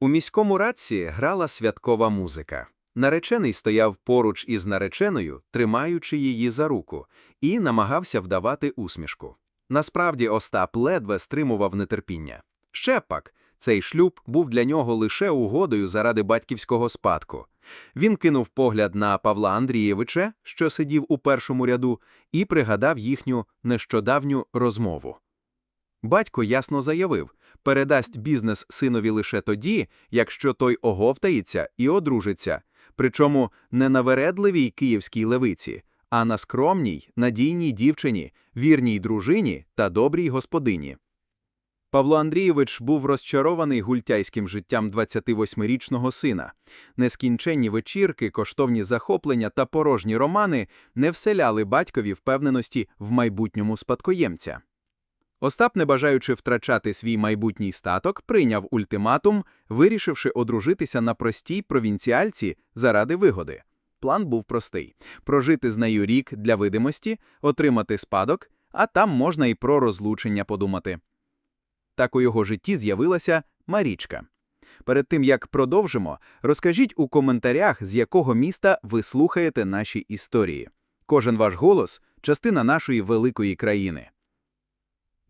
У міському радці грала святкова музика. Наречений стояв поруч із нареченою, тримаючи її за руку, і намагався вдавати усмішку. Насправді Остап ледве стримував нетерпіння. Ще пак, цей шлюб був для нього лише угодою заради батьківського спадку. Він кинув погляд на Павла Андрієвича, що сидів у першому ряду, і пригадав їхню нещодавню розмову. Батько ясно заявив, передасть бізнес синові лише тоді, якщо той оговтається і одружиться, причому не на вередливій київській левиці, а на скромній, надійній дівчині, вірній дружині та добрій господині. Павло Андрійович був розчарований гультяйським життям 28-річного сина. Нескінченні вечірки, коштовні захоплення та порожні романи не вселяли батькові впевненості в майбутньому спадкоємця. Остап, не бажаючи втрачати свій майбутній статок, прийняв ультиматум, вирішивши одружитися на простій провінціальці заради вигоди. План був простий – прожити з нею рік для видимості, отримати спадок, а там можна і про розлучення подумати. Так у його житті з'явилася Марічка. Перед тим, як продовжимо, розкажіть у коментарях, з якого міста ви слухаєте наші історії. Кожен ваш голос – частина нашої великої країни.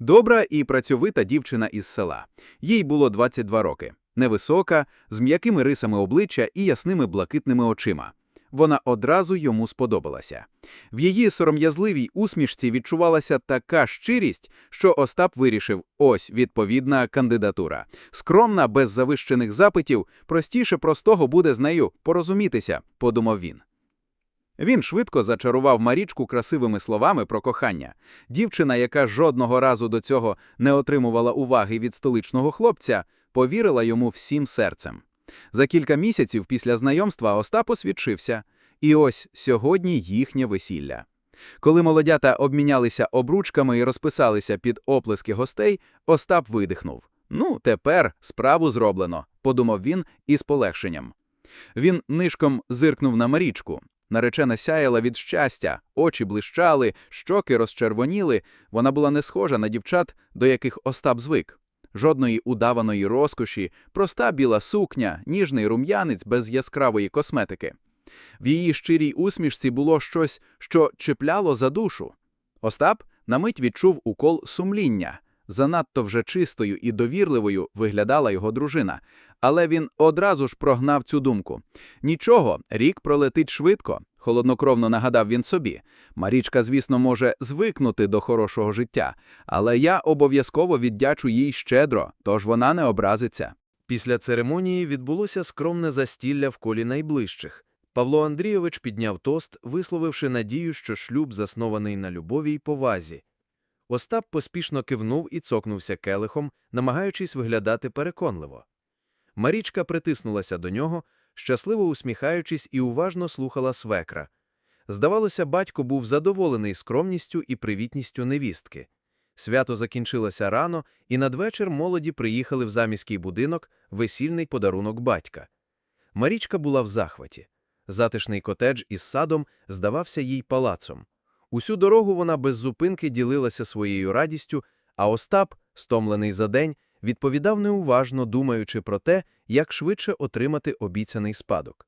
Добра і працьовита дівчина із села. Їй було 22 роки. Невисока, з м'якими рисами обличчя і ясними блакитними очима. Вона одразу йому сподобалася. В її сором'язливій усмішці відчувалася така щирість, що Остап вирішив ось відповідна кандидатура. Скромна, без завищених запитів, простіше простого буде з нею порозумітися, подумав він. Він швидко зачарував Марічку красивими словами про кохання. Дівчина, яка жодного разу до цього не отримувала уваги від столичного хлопця, повірила йому всім серцем. За кілька місяців після знайомства Остап освідчився. І ось сьогодні їхнє весілля. Коли молодята обмінялися обручками і розписалися під оплески гостей, Остап видихнув. Ну, тепер справу зроблено, подумав він із полегшенням. Він нишком зиркнув на Марічку. Наречена сяяла від щастя, очі блищали, щоки розчервоніли. Вона була не схожа на дівчат, до яких Остап звик. Жодної удаваної розкоші, проста біла сукня, ніжний рум'янець без яскравої косметики. В її щирій усмішці було щось, що чіпляло за душу. Остап на мить відчув укол сумління. Занадто вже чистою і довірливою виглядала його дружина, але він одразу ж прогнав цю думку. Нічого, рік пролетить швидко, холоднокровно нагадав він собі. Марічка, звісно, може звикнути до хорошого життя, але я обов'язково віддячу їй щедро, тож вона не образиться. Після церемонії відбулося скромне застілля в колі найближчих. Павло Андрійович підняв тост, висловивши надію, що шлюб заснований на любові й повазі. Остап поспішно кивнув і цокнувся келихом, намагаючись виглядати переконливо. Марічка притиснулася до нього, щасливо усміхаючись, і уважно слухала свекра. Здавалося, батько був задоволений скромністю і привітністю невістки. Свято закінчилося рано, і надвечір молоді приїхали в заміський будинок весільний подарунок батька. Марічка була в захваті. Затишний котедж із садом здавався їй палацом. Усю дорогу вона без зупинки ділилася своєю радістю, а Остап, стомлений за день, відповідав неуважно, думаючи про те, як швидше отримати обіцяний спадок.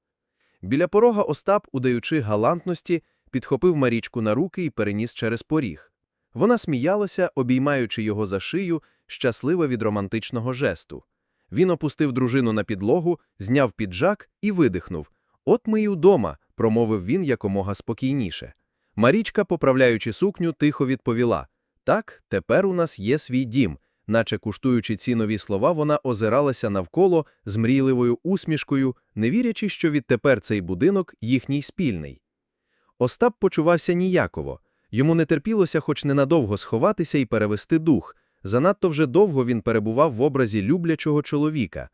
Біля порога Остап, удаючи галантності, підхопив Марічку на руки і переніс через поріг. Вона сміялася, обіймаючи його за шию, щаслива від романтичного жесту. Він опустив дружину на підлогу, зняв піджак і видихнув. От ми й удома, промовив він якомога спокійніше. Марічка, поправляючи сукню, тихо відповіла Так, тепер у нас є свій дім. Наче куштуючи ці нові слова, вона озиралася навколо з мрійливою усмішкою, не вірячи, що відтепер цей будинок їхній спільний. Остап почувався ніяково. Йому не терпілося хоч ненадовго сховатися і перевести дух. Занадто вже довго він перебував в образі люблячого чоловіка.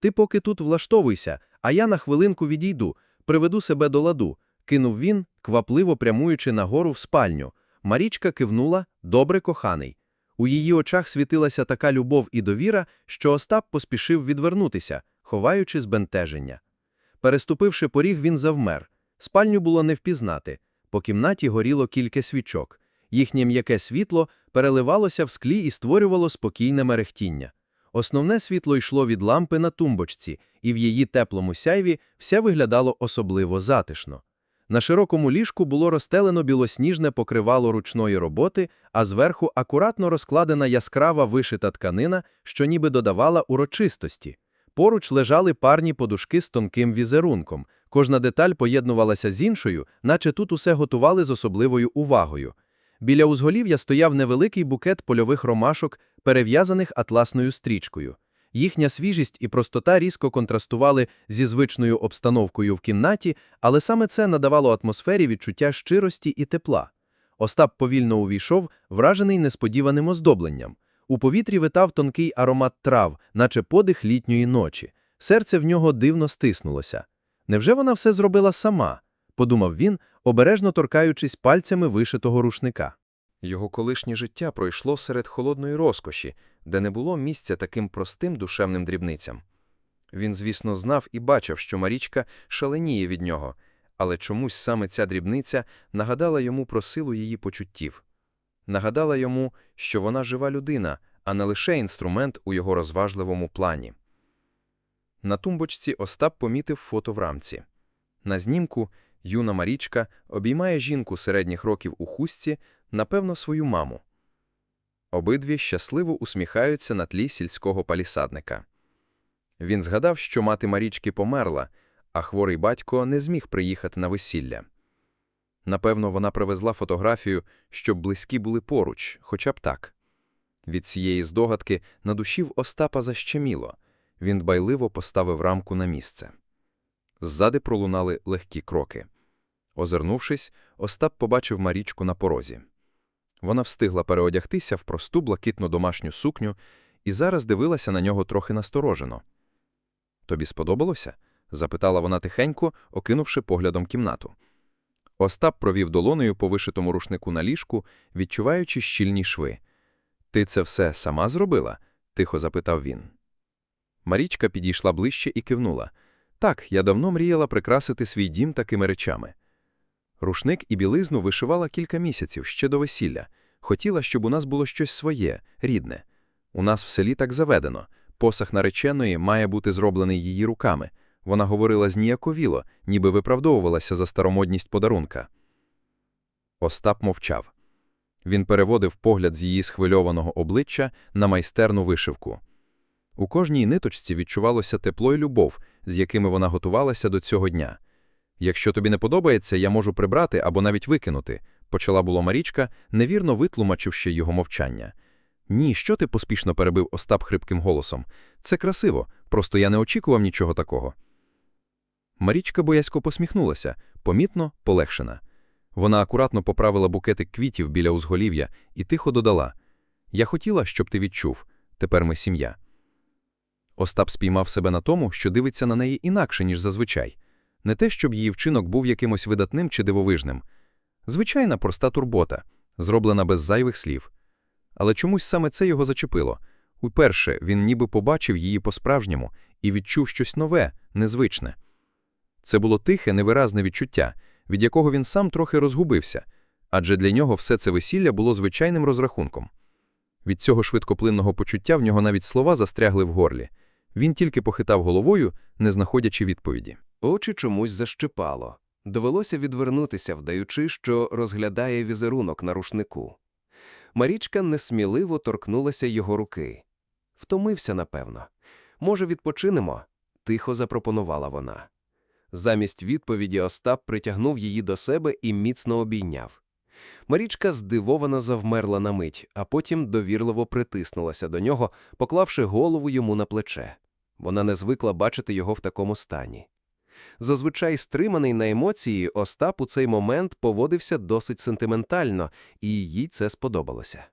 Ти поки тут влаштовуйся, а я на хвилинку відійду, приведу себе до ладу, кинув він, квапливо прямуючи нагору в спальню. Марічка кивнула добре коханий. У її очах світилася така любов і довіра, що Остап поспішив відвернутися, ховаючи збентеження. Переступивши поріг, він завмер. Спальню було не впізнати. По кімнаті горіло кілька свічок. Їхнє м'яке світло переливалося в склі і створювало спокійне мерехтіння. Основне світло йшло від лампи на тумбочці, і в її теплому сяйві все виглядало особливо затишно. На широкому ліжку було розстелено білосніжне покривало ручної роботи, а зверху акуратно розкладена яскрава вишита тканина, що ніби додавала урочистості. Поруч лежали парні подушки з тонким візерунком. Кожна деталь поєднувалася з іншою, наче тут усе готували з особливою увагою. Біля узголів'я стояв невеликий букет польових ромашок, перев'язаних атласною стрічкою. Їхня свіжість і простота різко контрастували зі звичною обстановкою в кімнаті, але саме це надавало атмосфері відчуття щирості і тепла. Остап повільно увійшов, вражений несподіваним оздобленням. У повітрі витав тонкий аромат трав, наче подих літньої ночі. Серце в нього дивно стиснулося. Невже вона все зробила сама? подумав він, обережно торкаючись пальцями вишитого рушника. Його колишнє життя пройшло серед холодної розкоші, де не було місця таким простим душевним дрібницям. Він, звісно, знав і бачив, що Марічка шаленіє від нього, але чомусь саме ця дрібниця нагадала йому про силу її почуттів. Нагадала йому, що вона жива людина, а не лише інструмент у його розважливому плані. На тумбочці Остап помітив фото в рамці. На знімку юна Марічка обіймає жінку середніх років у хустці, напевно, свою маму. Обидві щасливо усміхаються на тлі сільського палісадника. Він згадав, що мати Марічки померла, а хворий батько не зміг приїхати на весілля. Напевно, вона привезла фотографію, щоб близькі були поруч, хоча б так. Від цієї здогадки на душі Остапа защеміло. Він дбайливо поставив рамку на місце. Ззади пролунали легкі кроки. Озирнувшись, Остап побачив Марічку на порозі. Вона встигла переодягтися в просту блакитну домашню сукню і зараз дивилася на нього трохи насторожено. Тобі сподобалося? запитала вона тихенько, окинувши поглядом кімнату. Остап провів долонею по вишитому рушнику на ліжку, відчуваючи щільні шви. Ти це все сама зробила? тихо запитав він. Марічка підійшла ближче і кивнула. Так, я давно мріяла прикрасити свій дім такими речами. Рушник і білизну вишивала кілька місяців ще до весілля. Хотіла, щоб у нас було щось своє, рідне. У нас в селі так заведено. Посах нареченої має бути зроблений її руками. Вона говорила зніяковіло, ніби виправдовувалася за старомодність подарунка. Остап мовчав. Він переводив погляд з її схвильованого обличчя на майстерну вишивку. У кожній ниточці відчувалося тепло й любов, з якими вона готувалася до цього дня. Якщо тобі не подобається, я можу прибрати або навіть викинути, почала було Марічка, невірно витлумачивши його мовчання. Ні, що ти поспішно перебив Остап хрипким голосом. Це красиво, просто я не очікував нічого такого. Марічка боязько посміхнулася, помітно, полегшена. Вона акуратно поправила букетик квітів біля узголів'я і тихо додала: Я хотіла, щоб ти відчув, тепер ми сім'я. Остап спіймав себе на тому, що дивиться на неї інакше, ніж зазвичай. Не те, щоб її вчинок був якимось видатним чи дивовижним. Звичайна проста турбота, зроблена без зайвих слів. Але чомусь саме це його зачепило. Уперше він ніби побачив її по-справжньому і відчув щось нове, незвичне. Це було тихе, невиразне відчуття, від якого він сам трохи розгубився, адже для нього все це весілля було звичайним розрахунком. Від цього швидкоплинного почуття в нього навіть слова застрягли в горлі. Він тільки похитав головою, не знаходячи відповіді. Очі чомусь защипало. Довелося відвернутися, вдаючи, що розглядає візерунок на рушнику. Марічка несміливо торкнулася його руки. Втомився, напевно. Може, відпочинемо? тихо запропонувала вона. Замість відповіді Остап притягнув її до себе і міцно обійняв. Марічка здивовано завмерла на мить, а потім довірливо притиснулася до нього, поклавши голову йому на плече. Вона не звикла бачити його в такому стані. Зазвичай стриманий на емоції, Остап у цей момент поводився досить сентиментально, і їй це сподобалося.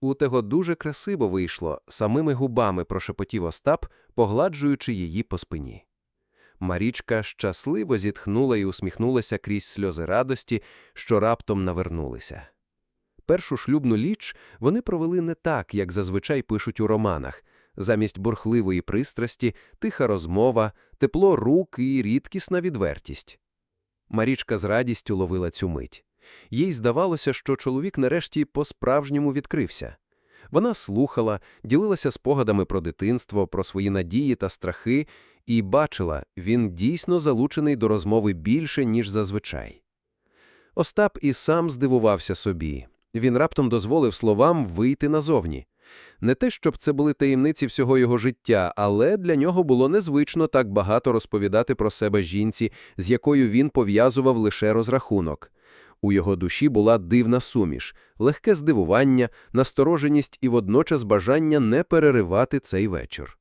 У того дуже красиво вийшло, самими губами прошепотів Остап, погладжуючи її по спині. Марічка щасливо зітхнула і усміхнулася крізь сльози радості, що раптом навернулися. Першу шлюбну ліч вони провели не так, як зазвичай пишуть у романах, замість бурхливої пристрасті, тиха розмова, тепло рук і рідкісна відвертість. Марічка з радістю ловила цю мить. Їй здавалося, що чоловік нарешті по-справжньому відкрився. Вона слухала, ділилася спогадами про дитинство, про свої надії та страхи, і бачила, він дійсно залучений до розмови більше, ніж зазвичай. Остап і сам здивувався собі. Він раптом дозволив словам вийти назовні. Не те, щоб це були таємниці всього його життя, але для нього було незвично так багато розповідати про себе жінці, з якою він пов'язував лише розрахунок. У його душі була дивна суміш, легке здивування, настороженість і водночас бажання не переривати цей вечір.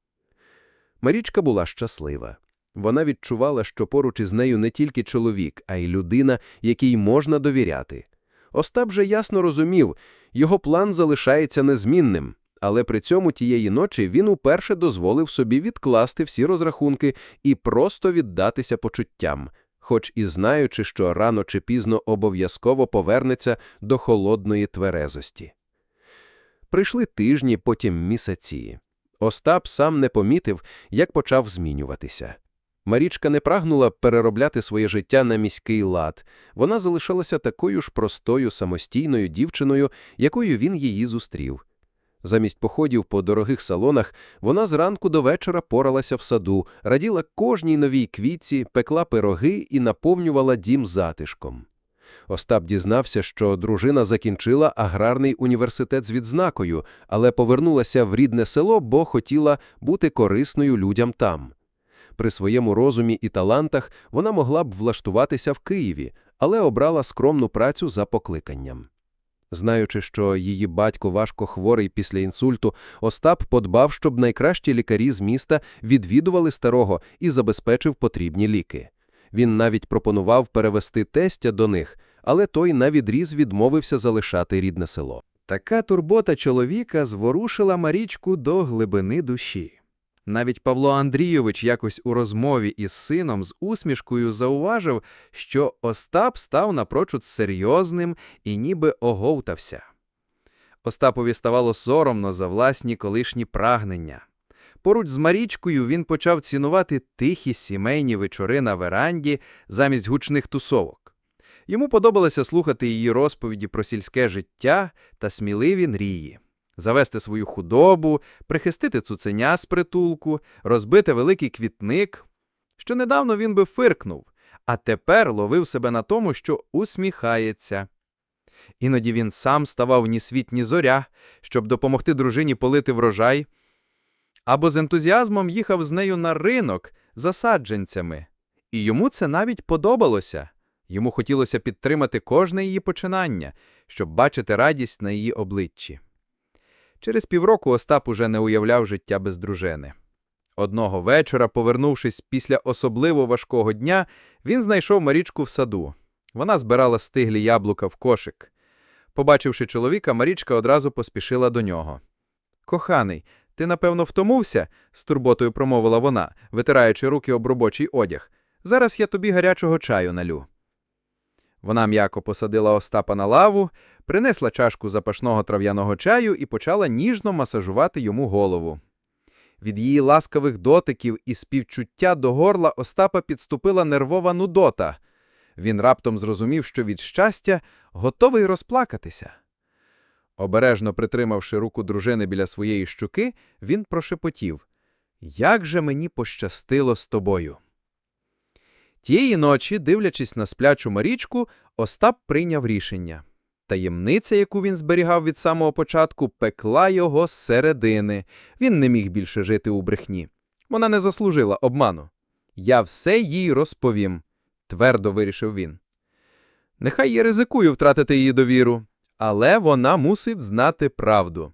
Марічка була щаслива. Вона відчувала, що поруч із нею не тільки чоловік, а й людина, якій можна довіряти. Остап же ясно розумів, його план залишається незмінним, але при цьому тієї ночі він уперше дозволив собі відкласти всі розрахунки і просто віддатися почуттям, хоч і знаючи, що рано чи пізно обов'язково повернеться до холодної тверезості. Прийшли тижні, потім місяці. Остап сам не помітив, як почав змінюватися. Марічка не прагнула переробляти своє життя на міський лад. Вона залишалася такою ж простою, самостійною дівчиною, якою він її зустрів. Замість походів по дорогих салонах вона зранку до вечора поралася в саду, раділа кожній новій квітці, пекла пироги і наповнювала дім затишком. Остап дізнався, що дружина закінчила аграрний університет з відзнакою, але повернулася в рідне село, бо хотіла бути корисною людям там. При своєму розумі і талантах вона могла б влаштуватися в Києві, але обрала скромну працю за покликанням. Знаючи, що її батько важко хворий після інсульту, Остап подбав, щоб найкращі лікарі з міста відвідували старого і забезпечив потрібні ліки. Він навіть пропонував перевести тестя до них, але той навідріз відмовився залишати рідне село. Така турбота чоловіка зворушила Марічку до глибини душі. Навіть Павло Андрійович якось у розмові із сином з усмішкою зауважив, що Остап став напрочуд серйозним і ніби оговтався. Остапові ставало соромно за власні колишні прагнення. Поруч з Марічкою він почав цінувати тихі сімейні вечори на веранді замість гучних тусовок. Йому подобалося слухати її розповіді про сільське життя та сміливі мрії. Завести свою худобу, прихистити цуценя з притулку, розбити великий квітник. Що недавно він би фиркнув, а тепер ловив себе на тому, що усміхається. Іноді він сам ставав ні світ, ні зоря, щоб допомогти дружині полити врожай, або з ентузіазмом їхав з нею на ринок за саджанцями. І йому це навіть подобалося. Йому хотілося підтримати кожне її починання, щоб бачити радість на її обличчі. Через півроку Остап уже не уявляв життя без дружини. Одного вечора, повернувшись після особливо важкого дня, він знайшов Марічку в саду. Вона збирала стиглі яблука в кошик. Побачивши чоловіка, Марічка одразу поспішила до нього. Коханий, ти, напевно, втомився? з турботою промовила вона, витираючи руки об робочий одяг. Зараз я тобі гарячого чаю налю. Вона м'яко посадила Остапа на лаву, принесла чашку запашного трав'яного чаю і почала ніжно масажувати йому голову. Від її ласкавих дотиків і співчуття до горла Остапа підступила нервова нудота. Він раптом зрозумів, що від щастя готовий розплакатися. Обережно притримавши руку дружини біля своєї щуки, він прошепотів Як же мені пощастило з тобою. Тієї ночі, дивлячись на сплячу Марічку, Остап прийняв рішення. Таємниця, яку він зберігав від самого початку, пекла його зсередини. Він не міг більше жити у брехні. Вона не заслужила обману. Я все їй розповім, твердо вирішив він. Нехай я ризикую втратити її довіру, але вона мусить знати правду.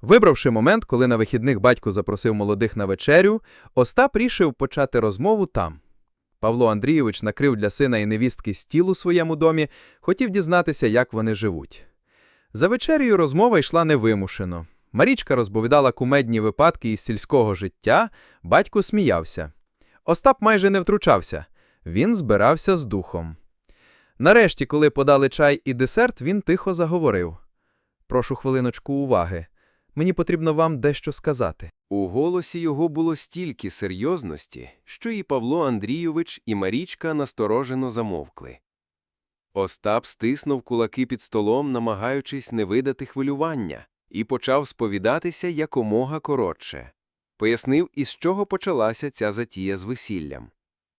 Вибравши момент, коли на вихідних батько запросив молодих на вечерю, Остап рішив почати розмову там. Павло Андрійович накрив для сина і невістки стіл у своєму домі, хотів дізнатися, як вони живуть. За вечерею розмова йшла невимушено. Марічка розповідала кумедні випадки із сільського життя, батько сміявся. Остап майже не втручався. Він збирався з духом. Нарешті, коли подали чай і десерт, він тихо заговорив. Прошу хвилиночку уваги. Мені потрібно вам дещо сказати. У голосі його було стільки серйозності, що і Павло Андрійович, і Марічка насторожено замовкли. Остап стиснув кулаки під столом, намагаючись не видати хвилювання, і почав сповідатися якомога коротше. Пояснив, із чого почалася ця затія з весіллям.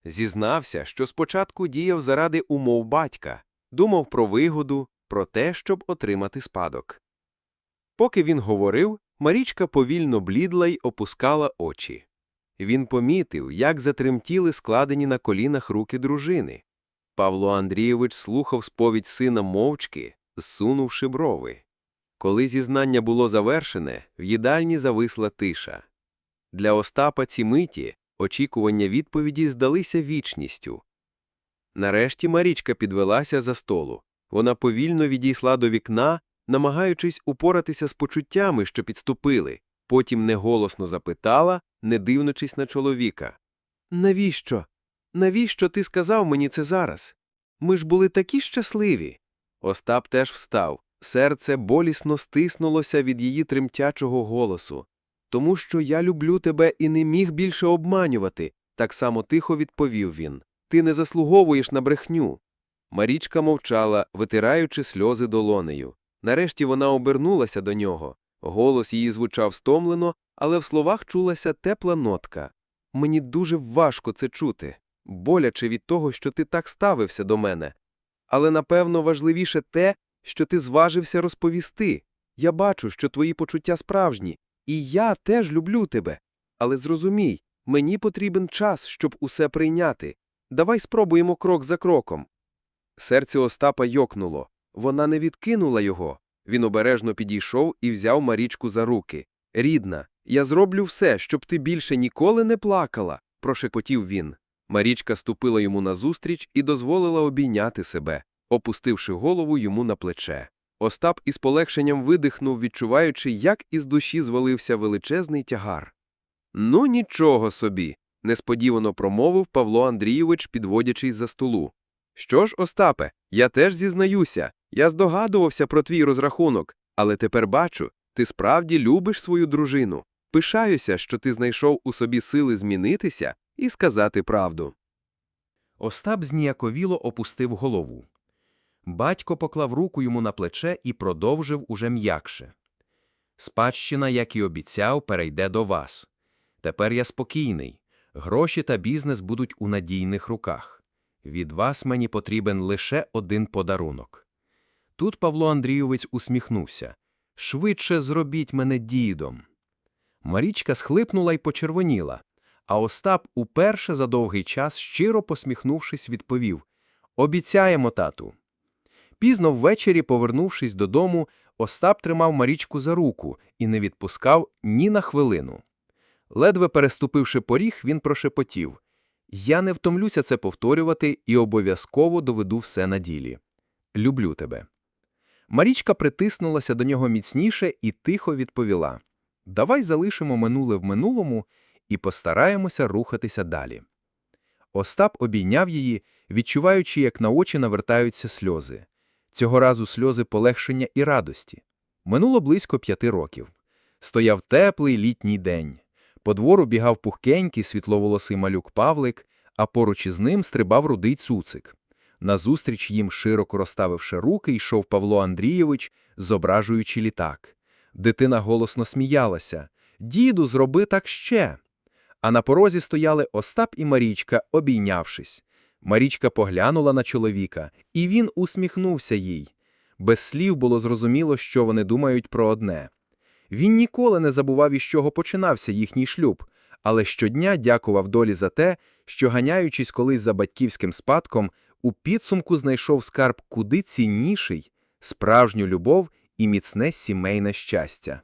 Зізнався, що спочатку діяв заради умов батька, думав про вигоду, про те, щоб отримати спадок. Поки він говорив, Марічка повільно блідла й опускала очі. Він помітив, як затремтіли складені на колінах руки дружини. Павло Андрійович слухав сповідь сина мовчки, зсунувши брови. Коли зізнання було завершене, в їдальні зависла тиша. Для Остапа ці миті очікування відповіді здалися вічністю. Нарешті Марічка підвелася за столу. Вона повільно відійшла до вікна, намагаючись упоратися з почуттями, що підступили, потім неголосно запитала, не дивлячись на чоловіка. Навіщо? Навіщо ти сказав мені це зараз? Ми ж були такі щасливі. Остап теж встав. Серце болісно стиснулося від її тремтячого голосу. Тому що я люблю тебе і не міг більше обманювати, так само тихо відповів він. Ти не заслуговуєш на брехню. Марічка мовчала, витираючи сльози долонею. Нарешті вона обернулася до нього. Голос її звучав стомлено, але в словах чулася тепла нотка. Мені дуже важко це чути, боляче від того, що ти так ставився до мене. Але напевно важливіше те, що ти зважився розповісти. Я бачу, що твої почуття справжні, і я теж люблю тебе. Але зрозумій, мені потрібен час, щоб усе прийняти. Давай спробуємо крок за кроком. Серце Остапа йокнуло. Вона не відкинула його. Він обережно підійшов і взяв Марічку за руки. Рідна, я зроблю все, щоб ти більше ніколи не плакала, прошепотів він. Марічка ступила йому назустріч і дозволила обійняти себе, опустивши голову йому на плече. Остап із полегшенням видихнув, відчуваючи, як із душі звалився величезний тягар. Ну, нічого собі, несподівано промовив Павло Андрійович, підводячись за столу. Що ж, Остапе, я теж зізнаюся, я здогадувався про твій розрахунок, але тепер бачу, ти справді любиш свою дружину. Пишаюся, що ти знайшов у собі сили змінитися і сказати правду. Остап зніяковіло опустив голову. Батько поклав руку йому на плече і продовжив уже м'якше. Спадщина, як і обіцяв, перейде до вас. Тепер я спокійний. Гроші та бізнес будуть у надійних руках. Від вас мені потрібен лише один подарунок. Тут Павло Андрійович усміхнувся. Швидше зробіть мене дідом. Марічка схлипнула й почервоніла, а Остап уперше за довгий час, щиро посміхнувшись, відповів Обіцяємо, тату. Пізно ввечері, повернувшись додому, Остап тримав Марічку за руку і не відпускав ні на хвилину. Ледве переступивши поріг, він прошепотів Я не втомлюся це повторювати і обов'язково доведу все на ділі. Люблю тебе. Марічка притиснулася до нього міцніше і тихо відповіла Давай залишимо минуле в минулому і постараємося рухатися далі. Остап обійняв її, відчуваючи, як на очі навертаються сльози. Цього разу сльози полегшення і радості. Минуло близько п'яти років. Стояв теплий літній день. По двору бігав пухкенький світловолосий малюк Павлик, а поруч із ним стрибав рудий цуцик. Назустріч їм, широко розставивши руки, йшов Павло Андрійович, зображуючи літак. Дитина голосно сміялася. Діду, зроби так ще. А на порозі стояли Остап і Марічка, обійнявшись. Марічка поглянула на чоловіка, і він усміхнувся їй. Без слів було зрозуміло, що вони думають про одне. Він ніколи не забував, із чого починався їхній шлюб, але щодня дякував долі за те, що, ганяючись колись за батьківським спадком, у підсумку знайшов скарб куди цінніший – справжню любов і міцне сімейне щастя.